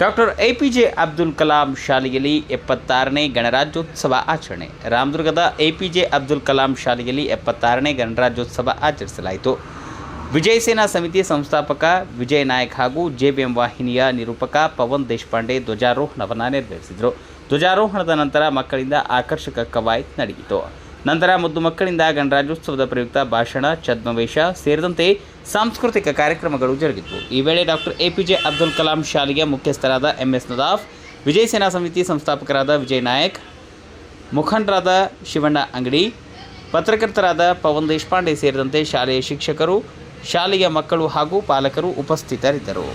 Doctor A P J Abdul Kalam ಶಾಲೆಯಲ್ಲಿ ಎಪ್ಪತ್ತಾರನೇ ಗಣರಾಜ್ಯೋತ್ಸವ ಆಚರಣೆ. ರಾಮದುರ್ಗದ A P J Abdul Kalam ಶಾಲೆಯಲ್ಲಿ ಎಪ್ಪತ್ತಾರನೇ ಗಣರಾಜ್ಯೋತ್ಸವ ಆಚರಿಸಲಾಯಿತು. ವಿಜಯ ಸೇನಾ ಸಮಿತಿ ಸಂಸ್ಥಾಪಕ ವಿಜಯ್ ನಾಯಕ್ ಹಾಗೂ ಜೆಬಿಎಂ ವಾಹಿನಿಯ ನಿರೂಪಕ ಪವನ್ ದೇಶಪಾಂಡೆ ಧ್ವಜಾರೋಹಣವನ್ನು ನೆರವೇರಿಸಿದರು. ಧ್ವಜಾರೋಹಣದ ನಂತರ ಮಕ್ಕಳಿಂದ ಆಕರ್ಷಕ ಕವಾಯತ್ ನಡೆಯಿತು. ನಂತರ ಮುದ್ದು ಮಕ್ಕಳಿಂದ ಗಣರಾಜ್ಯೋತ್ಸವದ ಪ್ರಯುಕ್ತ ಭಾಷಣ ಛದ್ಮವೇಶ ಸೇರಿದಂತೆ ಸಾಂಸ್ಕೃತಿಕ ಕಾರ್ಯಕ್ರಮಗಳು ಜರುಗಿತು ಈ ವೇಳೆ doctor A P J Abdul Kalam ಶಾಲೆಯ ಮುಖ್ಯಸ್ಥರಾದ ಎಂ ಎಸ್ ನದಾಫ್, ವಿಜಯ ಸೇನಾ ಸಮಿತಿ ಸಂಸ್ಥಾಪಕರಾದ ವಿಜಯ್ ನಾಯಕ್, ಮುಖಂಡರಾದ ಶಿವಣ್ಣ ಅಂಗಡಿ, ಪತ್ರಕರ್ತರಾದ ಪವನ್ ದೇಶಪಾಂಡೆ ಸೇರಿದಂತೆ ಶಾಲೆಯ ಶಿಕ್ಷಕರು, ಶಾಲೆಯ ಮಕ್ಕಳು ಹಾಗೂ ಪಾಲಕರು ಉಪಸ್ಥಿತರಿದ್ದರು.